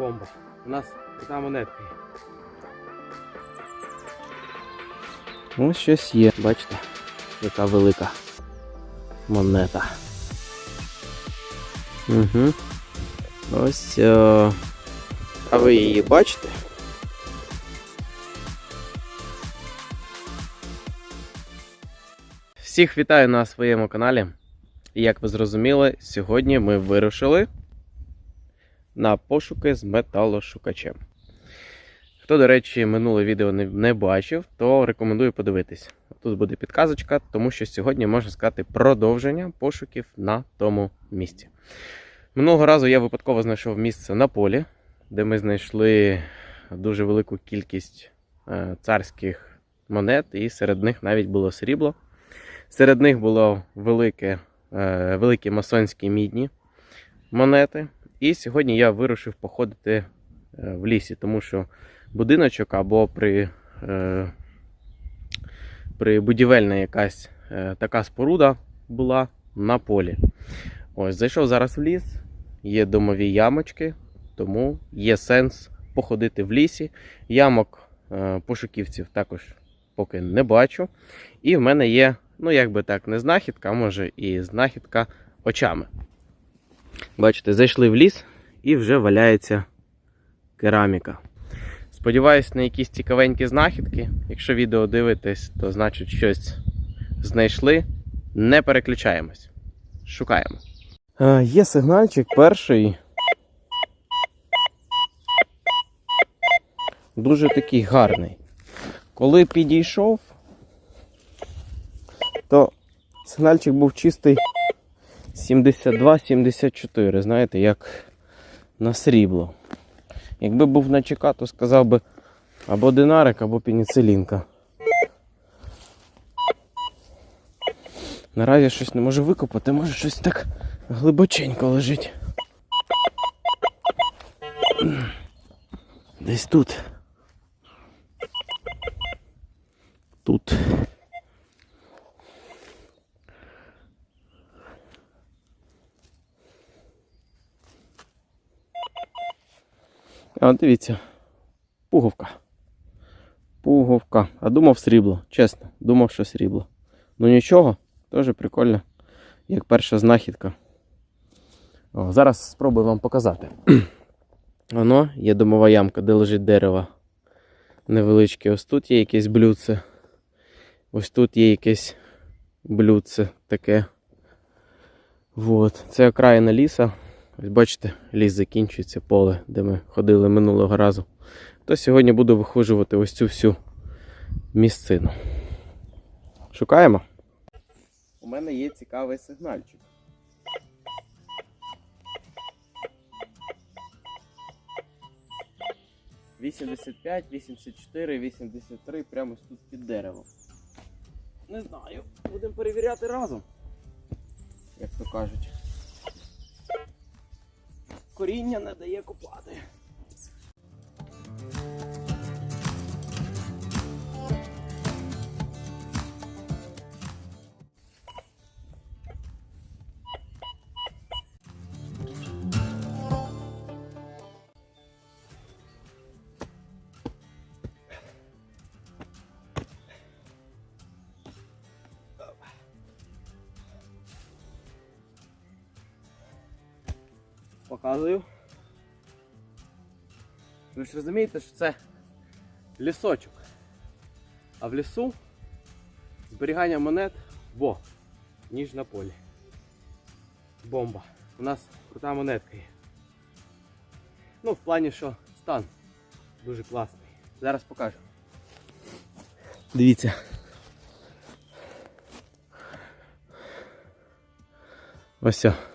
бомба. У нас така монетка є. Ось щось є, бачите, яка велика монета. Угу. Ось. Е... А ви її бачите? Всіх вітаю на своєму каналі. І як ви зрозуміли, сьогодні ми вирушили на пошуки з металошукачем. Хто, до речі, минуле відео не, бачив, то рекомендую подивитись. Тут буде підказочка, тому що сьогодні можна сказати продовження пошуків на тому місці. Минулого разу я випадково знайшов місце на полі, де ми знайшли дуже велику кількість е, царських монет, і серед них навіть було срібло. Серед них було велике, е, великі масонські мідні монети. І сьогодні я вирушив походити е, в лісі, тому що будиночок або при, е, при будівельна якась е, така споруда була на полі. Ось, зайшов зараз в ліс, є домові ямочки, тому є сенс походити в лісі. Ямок пошуківців також поки не бачу. І в мене є, ну як би так, не знахідка, а може і знахідка очами. Бачите, зайшли в ліс і вже валяється кераміка. Сподіваюсь на якісь цікавенькі знахідки. Якщо відео дивитесь, то значить щось знайшли. Не переключаємось. Шукаємо. Е, є сигнальчик перший. Дуже такий гарний. Коли підійшов, то сигнальчик був чистий 72-74, знаєте, як на срібло. Якби був на ЧК, то сказав би або динарик, або пеніцилінка. Наразі щось не можу викопати, може щось так глибоченько лежить. Десь тут. Тут. А дивіться. Пуговка. Пуговка. А думав срібло, чесно, думав, що срібло. Ну нічого, теж прикольно, як перша знахідка. О, зараз спробую вам показати. Воно є домова ямка, де лежить дерево. Невеличке. Ось тут є якесь блюдце. Ось тут є якесь блюдце таке. Вот. Це окраїна ліса. Ось бачите, ліс закінчується поле, де ми ходили минулого разу. То сьогодні буду вихожувати ось цю всю місцину. Шукаємо. У мене є цікавий сигнальчик. Вісімдесят п'ять, вісімдесят чотири, вісімдесят три, прямо ось тут під деревом. Не знаю. Будемо перевіряти разом. Як то кажуть. Коріння не дає копати. Показую. Ви ж розумієте, що це лісочок. А в лісу зберігання монет бо, ніж на полі. Бомба. У нас крута монетка є. Ну, в плані, що стан дуже класний. Зараз покажу. Дивіться. Ось. о.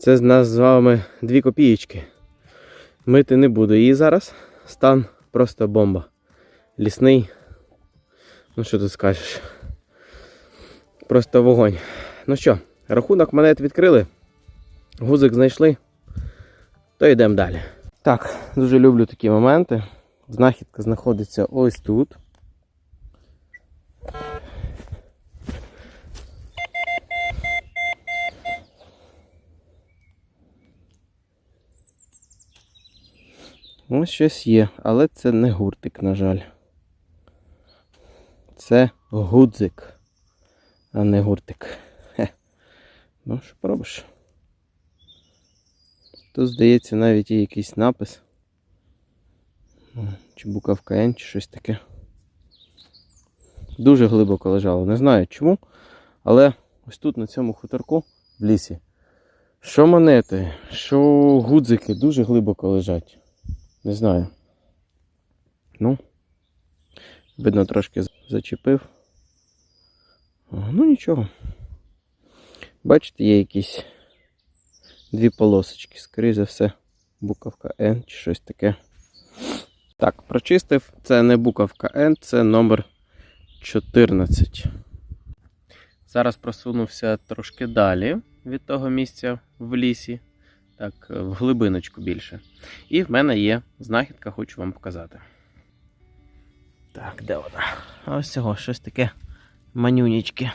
Це з нас з вами дві копієчки. Мити не буду її зараз. Стан просто бомба. Лісний. Ну що тут скажеш? Просто вогонь. Ну що, рахунок монет відкрили. Гузик знайшли. То йдемо далі. Так, дуже люблю такі моменти. Знахідка знаходиться ось тут. Ось щось є, але це не гуртик, на жаль. Це гудзик, а не гуртик. Хе. Ну, що поробиш? Тут, здається, навіть є якийсь напис. Чи буковка Н, чи щось таке. Дуже глибоко лежало. Не знаю чому, але ось тут на цьому хуторку в лісі. Що монети, що гудзики дуже глибоко лежать. Не знаю. Ну, видно, трошки зачепив. Ну нічого. Бачите, є якісь дві полосочки. Скоріше за все, буковка N чи щось таке. Так, прочистив. Це не буковка N, це номер 14. Зараз просунувся трошки далі від того місця в лісі. Так, в глибиночку більше. І в мене є знахідка, хочу вам показати. Так, де вона? Ось цього щось таке манюнічки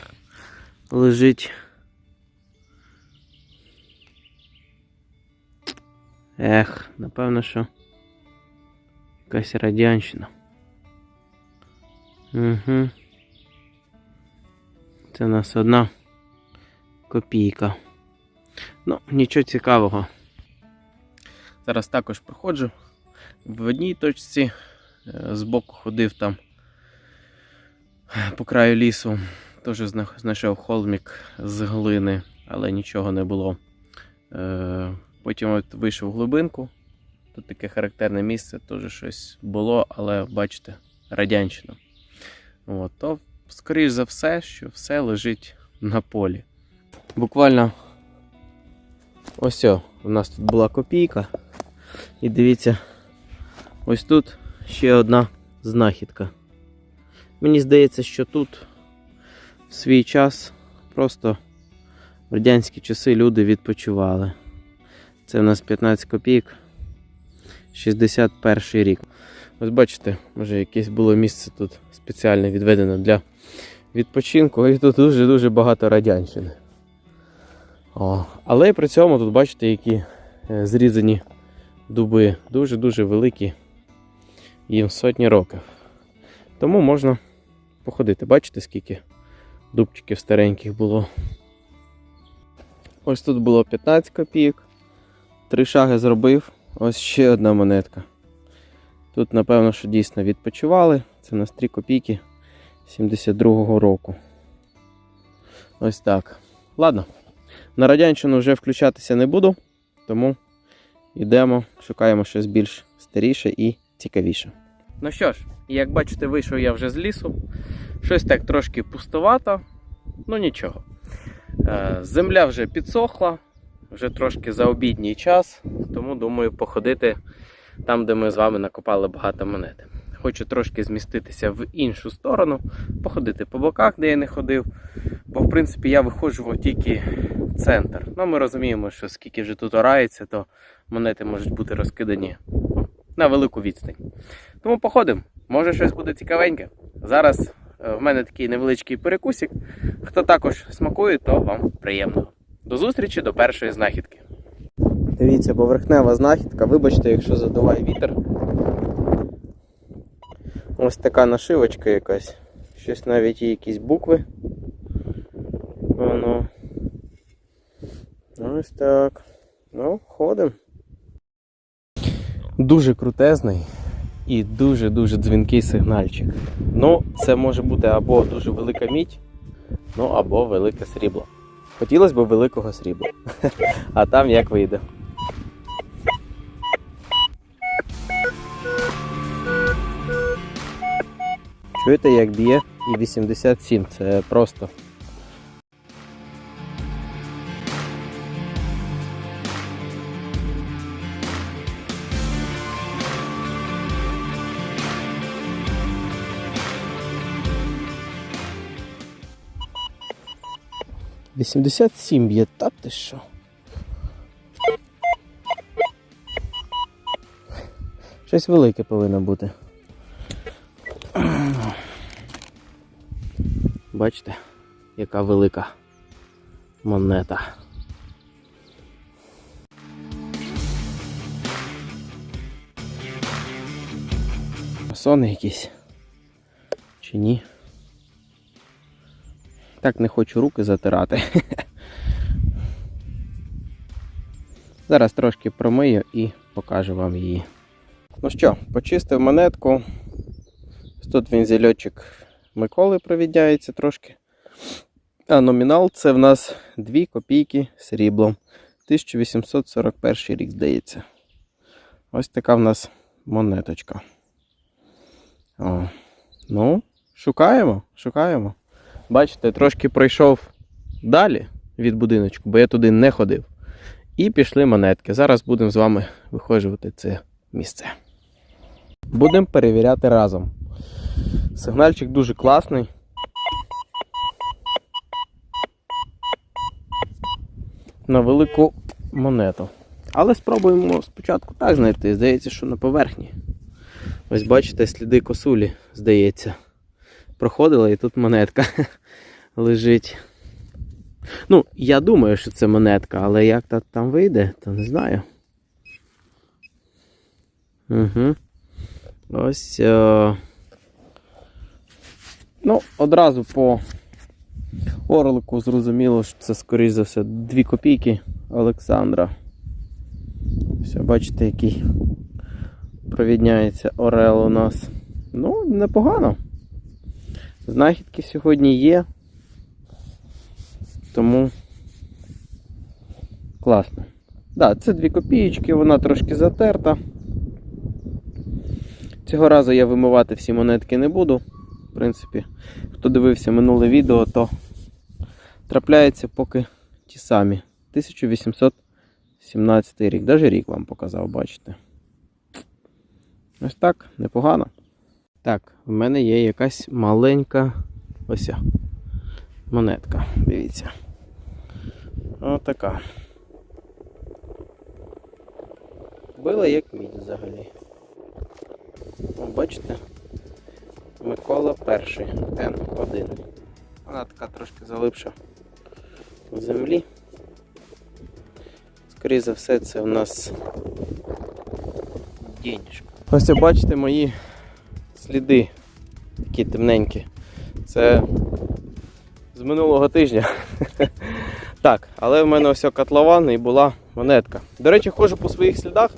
лежить. Ех, напевно, що якась радянщина. Угу. Це у нас одна копійка. Ну, нічого цікавого. Зараз також проходжу. В одній точці е, збоку ходив там по краю лісу. Теж знайшов холмік з глини, але нічого не було. Е, Потім от вийшов в глибинку. Тут таке характерне місце, теж щось було, але бачите, радянщина. От, то, скоріш за все, що все лежить на полі. Буквально ось о, у нас тут була копійка. І дивіться, ось тут ще одна знахідка. Мені здається, що тут в свій час просто в радянські часи люди відпочивали. Це у нас 15 копійок. 61 рік. Ось бачите, може якесь було місце тут спеціально відведено для відпочинку, і тут дуже-дуже багато радянщини. О, але при цьому тут бачите, які е, зрізані дуби дуже-дуже великі, їм сотні років. Тому можна походити. Бачите, скільки дубчиків стареньких було. Ось тут було 15 копійок. Три шаги зробив. Ось ще одна монетка. Тут, напевно, що дійсно відпочивали. Це у нас 3 копійки 72-го року. Ось так. Ладно. На радянщину вже включатися не буду, тому йдемо, шукаємо щось більш старіше і цікавіше. Ну що ж, як бачите, вийшов я вже з лісу. Щось так трошки пустовато, ну нічого. Е, Земля вже підсохла, вже трошки за обідній час, тому думаю походити там, де ми з вами накопали багато монет. Хочу трошки зміститися в іншу сторону, походити по боках, де я не ходив. Бо, в принципі, я виходжу тільки центр. Ну, ми розуміємо, що скільки вже тут орається, то монети можуть бути розкидані на велику відстань. Тому походимо, може щось буде цікавеньке. Зараз е, в мене такий невеличкий перекусик. Хто також смакує, то вам приємного. До зустрічі до першої знахідки. Дивіться, поверхнева знахідка. Вибачте, якщо задуває вітер. Ось така нашивочка якась. Щось навіть є якісь букви. Воно. Ось так. Ну, ходимо. Дуже крутезний і дуже-дуже дзвінкий сигнальчик. Ну, це може бути або дуже велика мідь, ну або велике срібло. Хотілося б великого срібла. А там як вийде. Чуєте, як б'є і 87. Це просто. Вісімдесят сім б'є, та ти що? Щось велике повинно бути. Бачите, яка велика монета. фасони якісь. Чи ні? Так не хочу руки затирати. Зараз трошки промию і покажу вам її. Ну що, почистив монетку. Тут вензельочок Миколи провідняється трошки. А номінал це в нас 2 копійки сріблом. 1841 рік, здається. Ось така в нас монеточка. О. Ну, шукаємо, шукаємо. Бачите, трошки пройшов далі від будиночку, бо я туди не ходив. І пішли монетки. Зараз будемо з вами виходжувати це місце. Будемо перевіряти разом. Сигнальчик дуже класний. На велику монету. Але спробуємо спочатку так знайти. Здається, що на поверхні. Ось бачите, сліди косулі, здається. Проходила і тут монетка лежить. Ну, я думаю, що це монетка, але як та там вийде, то не знаю. Угу. Ось. О... Ну, одразу по орлику зрозуміло, що це, скоріш за все, 2 копійки Олександра. Все, бачите, який провідняється Орел у нас. Ну, непогано. Знахідки сьогодні є. Тому класно. Так, да, це 2 копійки, вона трошки затерта. Цього разу я вимивати всі монетки не буду. В принципі, хто дивився минуле відео, то трапляються поки ті самі. 1817 рік. Даже рік вам показав, бачите. Ось так, непогано. Так, в мене є якась маленька ось монетка. Дивіться. Отака. Била як мідь взагалі. Бачите? Микола перший Н1. Вона така трошки залипша в землі. Скоріше за все, це у нас денежка. Ось бачите мої сліди, такі темненькі. Це з минулого тижня. Так, але в мене ось котлован і була монетка. До речі, ходжу по своїх слідах,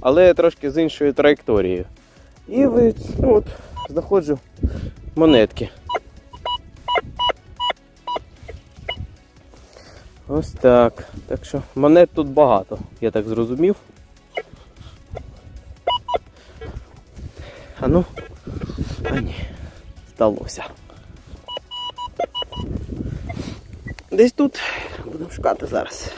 але трошки з іншою траєкторією. І ну от, знаходжу монетки. Ось так. Так що монет тут багато, я так зрозумів. А ну, а ні, вдалося. Десь тут будемо шукати зараз.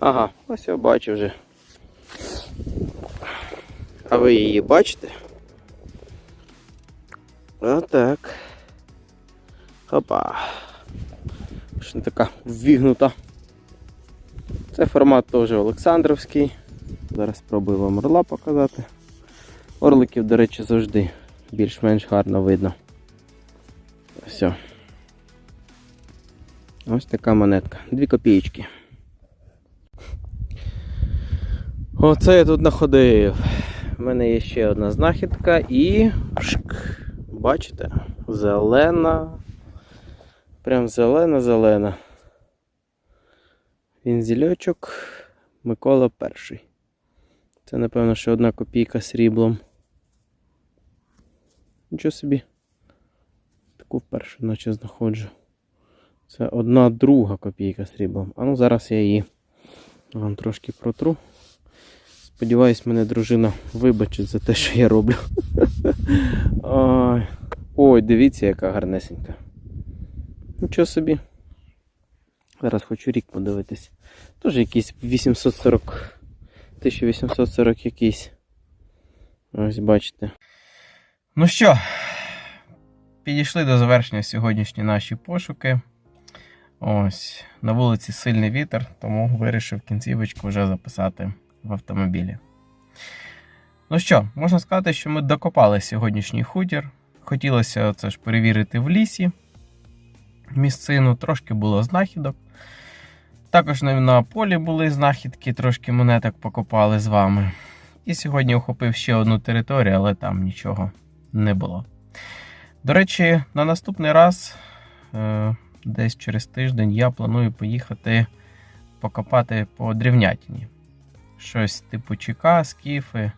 Ага, ось я бачу вже. А ви її бачите? Отак. Хопа. Що не така ввігнута. Це формат теж Олександровський. Зараз спробую вам орла показати. Орликів, до речі, завжди більш-менш гарно видно. Все. Ось така монетка. Дві копійки. Оце я тут знаходив. У мене є ще одна знахідка і. Бачите? Зелена. Прям зелена-зелена. Вінзільочок Микола перший. Це, напевно, ще одна копійка сріблом. Нічого собі. Таку вперше наче знаходжу. Це одна друга копійка сріблом. А ну зараз я її вам трошки протру. Сподіваюсь, мене дружина вибачить за те, що я роблю. Ой, дивіться, яка гарнесенька. Нічого собі. Зараз хочу рік подивитись. Теж якийсь 840. 1840 якийсь. Ось бачите. Ну що, підійшли до завершення сьогоднішні наші пошуки. Ось, на вулиці сильний вітер, тому вирішив кінцівочку вже записати в автомобілі. Ну що, можна сказати, що ми докопали сьогоднішній хутір. Хотілося це ж перевірити в лісі місцину, трошки було знахідок. Також на, полі були знахідки, трошки монеток покопали з вами. І сьогодні охопив ще одну територію, але там нічого не було. До речі, на наступний раз, е, десь через тиждень, я планую поїхати покопати по древнятині. Щось типу ЧК, скіфи.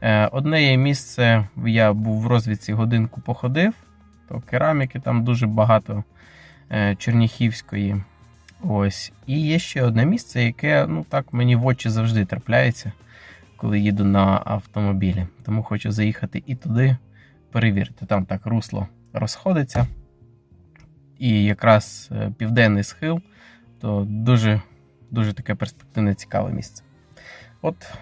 Е, Одне є місце, я був в розвідці годинку походив, то кераміки там дуже багато черніхівської. Ось. І є ще одне місце, яке ну так мені в очі завжди трапляється, коли їду на автомобілі. Тому хочу заїхати і туди перевірити. Там так русло розходиться. І якраз е, південний схил, то дуже, дуже таке перспективне цікаве місце. От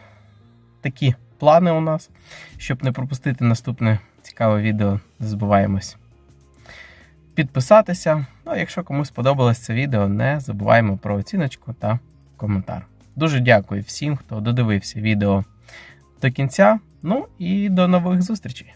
такі плани у нас. Щоб не пропустити наступне цікаве відео, не забуваємось підписатися. Ну, а якщо комусь сподобалось це відео, не забуваємо про оціночку та коментар. Дуже дякую всім, хто додивився відео до кінця. Ну і до нових зустрічей!